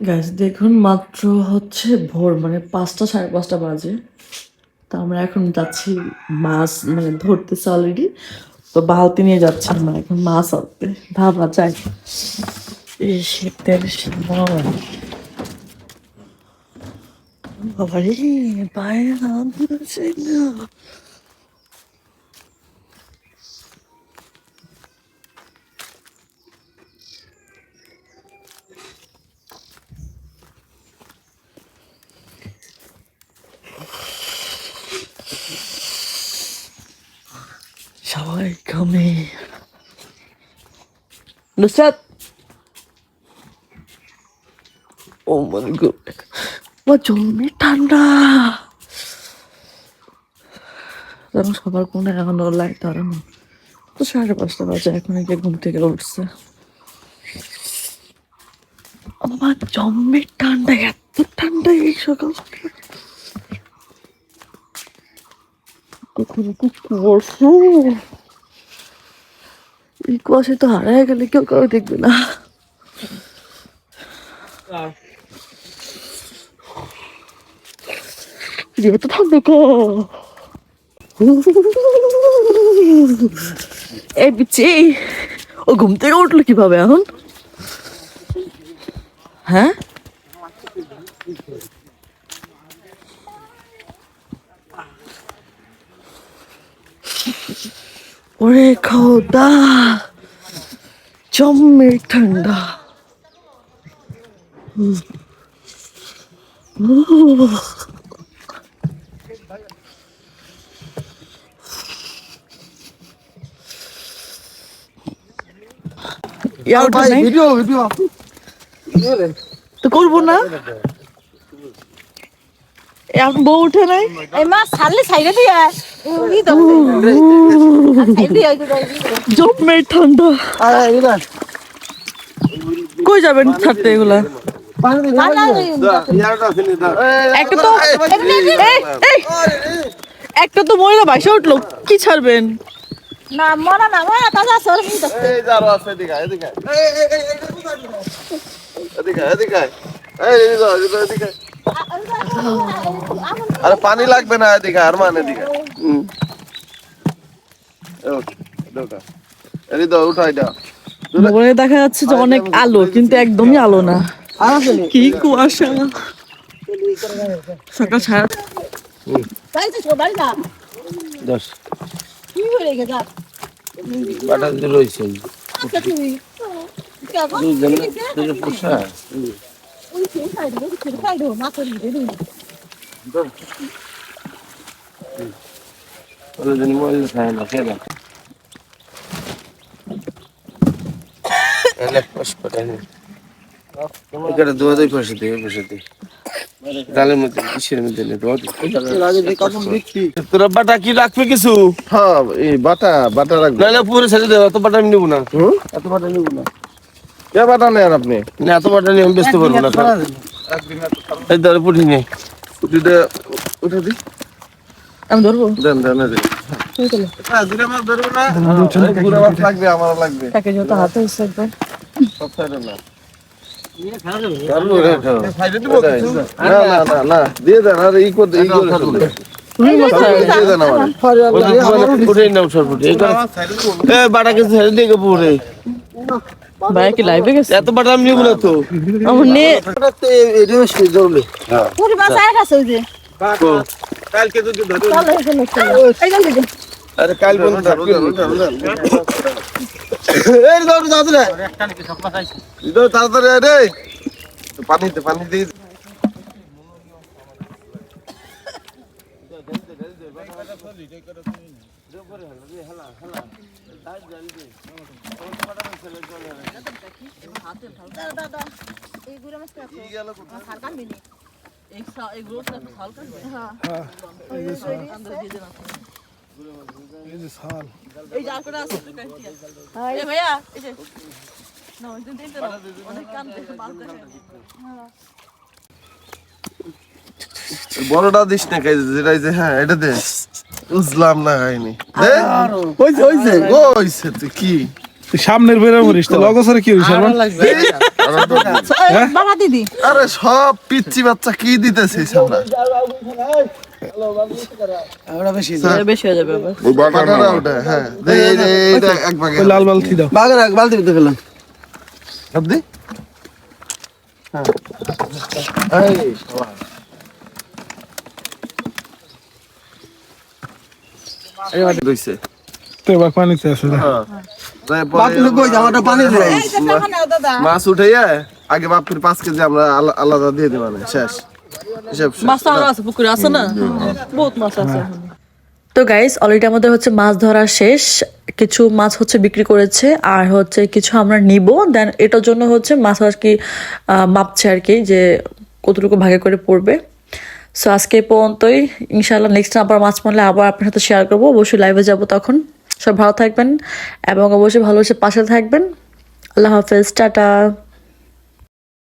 Gas দেখুন, মাত্র হচ্ছে ভোর মানে পাঁচটা, সাড়ে পাঁচটা বাজে। তো আমরা এখন যাচ্ছি মাছ মানে ধরতেছে অলরেডি তো বালতি নিয়ে যাচ্ছি আমরা এখন মাছ আনতে। ভাবা যায়। এই শীতের সময়। বাবারে, পায়ে না সবাই ঘুমে নুসরাত ও মাই গড ও জমি ঠান্ডা তখন সবার কোনো এখনও লাইট ধরানো তো সাড়ে পাঁচটা বাজে, এখন একে ঘুম থেকে উঠছে। আমার জম্মের ঠান্ডা, এত ঠান্ডা এই সকাল সকাল। কখন কি কুয়াশা এই কুয়াশায় তো হারায় গেলে কেউ কারও দেখবে না। এত থাকবে এই বিচি ও ঘুম থেকে উঠল কীভাবে এখন? হ্যাঁ? ওরে খোদা জম্মের ঠান্ডা হুম। উহ। ইয়ার ওঠা নাই? ভিডিও ভিডিও তো করব না এখন বউ উঠে নাই এই মা ছাড়লে দিয়া ঠান্ডা কই যাবেন ছাড়তে এগুলা একটা তো এই, এই, একটা তো মহিলা বাইসে উঠল কি ছাড়বেন না মরা না মরা তাজা সর এই যারো আছে এদিকে এদিকে এই এই এই এদিকে এদিকে এই এদিকে এদিকে এদিকে আরে পানি লাগবে না এদিকে আর মানে এদিকে। হুম। দাও উঠাই দাও। মোবাইলে দেখা যাচ্ছে যে অনেক আলো কিন্তু একদমই আলো না। কি কুয়াশা। সকাল সাড়ে তাই তো সবাই না হয়ে গেছে বাটা দিয়ে রয়েছে আচ্ছা তুমি কেমন দুজন দুজন পোষা ওই সেই সাইড ওই সেই সাইড মা করে দিই দুজন মোবাইল খায় না খেয়ে না এলে পাশ পাঠানি এখানে দোয়া দেয় পাশে দিয়ে পাশে দিয়ে ডালের মধ্যে কিসের মধ্যে দোয়া দিই তোরা বাটা কি রাখবে কিছু হ্যাঁ এই বাটা বাটা রাখবে। নাহলে পুরো ছেড়ে দেবো এত বাটা আমি নেব না। এত বাটা নেব না। কে বাটা নেন আপনি। না এত বাটা নিয়ে আমি বেচতে পারব না এই ধরে পুঠি নেই উঠিতে উঠে দি। আমি ধরবো। দেন দেন দেন হ্যাঁ দুটো মাছ ধরবো না। পুরো মাছ লাগবে আমারও লাগবে। তাকে যত হাতে হচ্ছে একবার। সব সাইডে না। চালু রে এটা। না না না না দিয়ে দেন আর ই ই করে। দিয়ে দেন কিছু ছেড়ে দিয়ে পুরে ভাই কি লাইভে গেছে এত বাটা আমি নেব না তো আমার নে পুরি মাছ আয় কাছে ওই যে চলো এখানে চলো এই জন্য দিদি আরে কাল বন্ধ এই দাও দাও রে দাও তাড়াতাড়ি আয় রে পানিতে পানি দিয়ে মাছ কাছে হার কাটবি নি হ্যাঁ এই যে আর করে আছে এই ভাইয়া অনেক কাম দেখে বড়টা দিস না খাই যেটা যে হ্যাঁ এটা দে। বুঝলাম না খাইনি হইছে হইছে। ওইছে তুই কি? সামনের বেরো মরিস তো লগসরে কি হইছে দিন। বাবা দিদি। আরে সব পিচ্ছি বাচ্চা কি দিতেছিস আমরা আমরা বেশি এটা বেশি হয়ে যাবে যে। টাকা নাও দাদা। মাছ উঠাইয়া আগে বাপির পাঁচ কেজি আমরা আলাদা দিয়ে দিই মানে শেষ। মাছ তো আছে পুকুরে আছে না? বহুত মাছ আছে তো গাইস অলরেডি আমাদের হচ্ছে মাছ ধরা শেষ। কিছু মাছ হচ্ছে বিক্রি করেছে আর হচ্ছে কিছু আমরা নিব। দেন এটার জন্য হচ্ছে মাছ আর কি আহ, মাপছে আর কি যে কতটুকু ভাগে করে পড়বে। সো আজকে পর্যন্তই। ইনশাল্লাহ নেক্সট আবার মাছ মারলে আবার আপনার সাথে শেয়ার করব। অবশ্যই লাইভে যাব তখন। সব ভালো থাকবেন এবং অবশ্যই ভালোবেসে পাশে থাকবেন। আল্লাহ হাফেজ। টাটা।